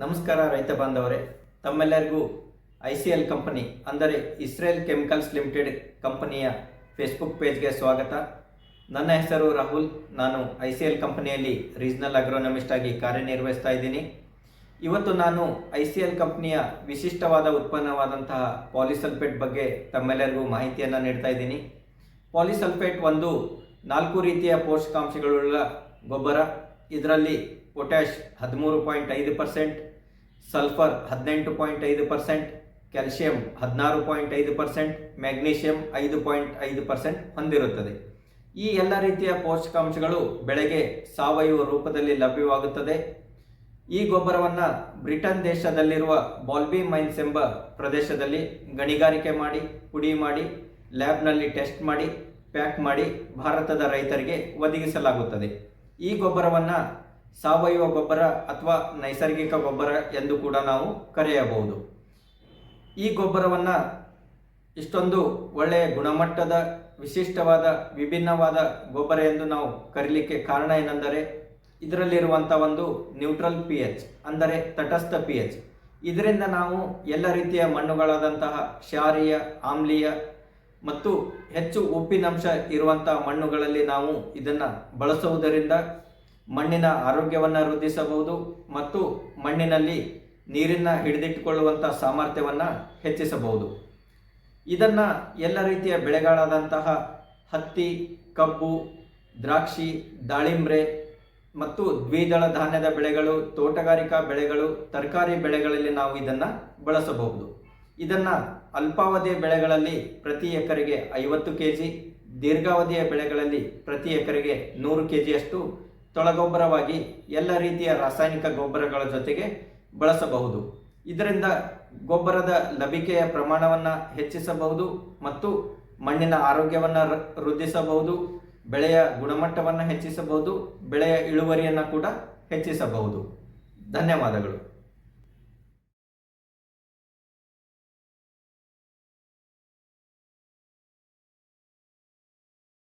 ನಮಸ್ಕಾರ ರೈತ ಬಾಂಧವರೇ. ತಮ್ಮೆಲ್ಲರಿಗೂ ಐ ಸಿ ಎಲ್ ಕಂಪನಿ, ಅಂದರೆ ಇಸ್ರೇಲ್ ಕೆಮಿಕಲ್ಸ್ ಲಿಮಿಟೆಡ್ ಕಂಪನಿಯ ಫೇಸ್ಬುಕ್ ಪೇಜ್ಗೆ ಸ್ವಾಗತ. ನನ್ನ ಹೆಸರು ರಾಹುಲ್, ನಾನು ಐ ಸಿ ಎಲ್ ಕಂಪನಿಯಲ್ಲಿ ರೀಜನಲ್ ಅಗ್ರೋನಮಿಸ್ಟ್ ಆಗಿ ಕಾರ್ಯನಿರ್ವಹಿಸ್ತಾ ಇದ್ದೀನಿ. ಇವತ್ತು ನಾನು ಐ ಸಿ ಎಲ್ ಕಂಪನಿಯ ವಿಶಿಷ್ಟವಾದ ಉತ್ಪನ್ನವಾದಂತಹ ಪಾಲಿಸಲ್ಫೇಟ್ ಬಗ್ಗೆ ತಮ್ಮೆಲ್ಲರಿಗೂ ಮಾಹಿತಿಯನ್ನು ನೀಡ್ತಾ ಇದ್ದೀನಿ. ಪಾಲಿಸಲ್ಫೇಟ್ ಒಂದು ನಾಲ್ಕು ರೀತಿಯ ಪೋಷಕಾಂಶಗಳುಳ್ಳ ಗೊಬ್ಬರ. ಇದರಲ್ಲಿ ಪೊಟ್ಯಾಷ್ ಹದಿಮೂರು ಪಾಯಿಂಟ್ ಐದು ಪರ್ಸೆಂಟ್, ಸಲ್ಫರ್ ಹದಿನೆಂಟು ಪಾಯಿಂಟ್ ಐದು ಪರ್ಸೆಂಟ್ ಕ್ಯಾಲ್ಸಿಯಂ ಹದಿನಾರು ಪಾಯಿಂಟ್ ಐದು ಪರ್ಸೆಂಟ್, ಮ್ಯಾಗ್ನೀಷಿಯಂ ಐದು ಪಾಯಿಂಟ್ ಐದು ಪರ್ಸೆಂಟ್ ಹೊಂದಿರುತ್ತದೆ. ಈ ಎಲ್ಲ ರೀತಿಯ ಪೋಷಕಾಂಶಗಳು ಬೆಳೆಗೆ ಸಾವಯವ ರೂಪದಲ್ಲಿ ಲಭ್ಯವಾಗುತ್ತದೆ. ಈ ಗೊಬ್ಬರವನ್ನು ಬ್ರಿಟನ್ ದೇಶದಲ್ಲಿರುವ ಬಾಲ್ಬಿ ಮೈನ್ಸ್ ಎಂಬ ಪ್ರದೇಶದಲ್ಲಿ ಗಣಿಗಾರಿಕೆ ಮಾಡಿ, ಪುಡಿ ಮಾಡಿ, ಲ್ಯಾಬ್ನಲ್ಲಿ ಟೆಸ್ಟ್ ಮಾಡಿ, ಪ್ಯಾಕ್ ಮಾಡಿ ಭಾರತದ ರೈತರಿಗೆ ಒದಗಿಸಲಾಗುತ್ತದೆ. ಈ ಗೊಬ್ಬರವನ್ನು ಸಾವಯವ ಗೊಬ್ಬರ ಅಥವಾ ನೈಸರ್ಗಿಕ ಗೊಬ್ಬರ ಎಂದು ಕೂಡ ನಾವು ಕರೆಯಬಹುದು. ಈ ಗೊಬ್ಬರವನ್ನು ಇಷ್ಟೊಂದು ಒಳ್ಳೆಯ ಗುಣಮಟ್ಟದ, ವಿಶಿಷ್ಟವಾದ, ವಿಭಿನ್ನವಾದ ಗೊಬ್ಬರ ಎಂದು ನಾವು ಕರೀಲಿಕ್ಕೆ ಕಾರಣ ಏನೆಂದರೆ ಇದರಲ್ಲಿರುವಂಥ ಒಂದು ನ್ಯೂಟ್ರಲ್ ಪಿ ಎಚ್ ಅಂದರೆ ತಟಸ್ಥ ಪಿ ಎಚ್ ಇದರಿಂದ ನಾವು ಎಲ್ಲ ರೀತಿಯ ಮಣ್ಣುಗಳಾದಂತಹ ಕ್ಷಾರೀಯ, ಆಮ್ಲೀಯ ಮತ್ತು ಹೆಚ್ಚು ಉಪ್ಪಿನಂಶ ಇರುವಂತಹ ಮಣ್ಣುಗಳಲ್ಲಿ ನಾವು ಇದನ್ನು ಬಳಸುವುದರಿಂದ ಮಣ್ಣಿನ ಆರೋಗ್ಯವನ್ನು ವೃದ್ಧಿಸಬಹುದು ಮತ್ತು ಮಣ್ಣಿನಲ್ಲಿ ನೀರಿನ ಹಿಡಿದಿಟ್ಟುಕೊಳ್ಳುವಂಥ ಸಾಮರ್ಥ್ಯವನ್ನು ಹೆಚ್ಚಿಸಬಹುದು. ಇದನ್ನು ಎಲ್ಲ ರೀತಿಯ ಬೆಳೆಗಳಾದಂತಹ ಹತ್ತಿ, ಕಬ್ಬು, ದ್ರಾಕ್ಷಿ, ದಾಳಿಂಬ್ರೆ ಮತ್ತು ದ್ವಿದಳ ಧಾನ್ಯದ ಬೆಳೆಗಳು, ತೋಟಗಾರಿಕಾ ಬೆಳೆಗಳು, ತರಕಾರಿ ಬೆಳೆಗಳಲ್ಲಿ ನಾವು ಇದನ್ನು ಬಳಸಬಹುದು. ಇದನ್ನು ಅಲ್ಪಾವಧಿಯ ಬೆಳೆಗಳಲ್ಲಿ ಪ್ರತಿ ಎಕರೆಗೆ ಐವತ್ತು ಕೆ ಜಿ ದೀರ್ಘಾವಧಿಯ ಬೆಳೆಗಳಲ್ಲಿ ಪ್ರತಿ ಎಕರೆಗೆ ನೂರು ಕೆ ಜಿಯಷ್ಟು ತೊಳಗೊಬ್ಬರವಾಗಿ ಎಲ್ಲ ರೀತಿಯ ರಾಸಾಯನಿಕ ಗೊಬ್ಬರಗಳ ಜೊತೆಗೆ ಬಳಸಬಹುದು. ಇದರಿಂದ ಗೊಬ್ಬರದ ಲಭಿಕೆಯ ಪ್ರಮಾಣವನ್ನು ಹೆಚ್ಚಿಸಬಹುದು ಮತ್ತು ಮಣ್ಣಿನ ಆರೋಗ್ಯವನ್ನು ವೃದ್ಧಿಸಬಹುದು, ಬೆಳೆಯ ಗುಣಮಟ್ಟವನ್ನು ಹೆಚ್ಚಿಸಬಹುದು, ಬೆಳೆಯ ಇಳುವರಿಯನ್ನು ಕೂಡ ಹೆಚ್ಚಿಸಬಹುದು. ಧನ್ಯವಾದಗಳು.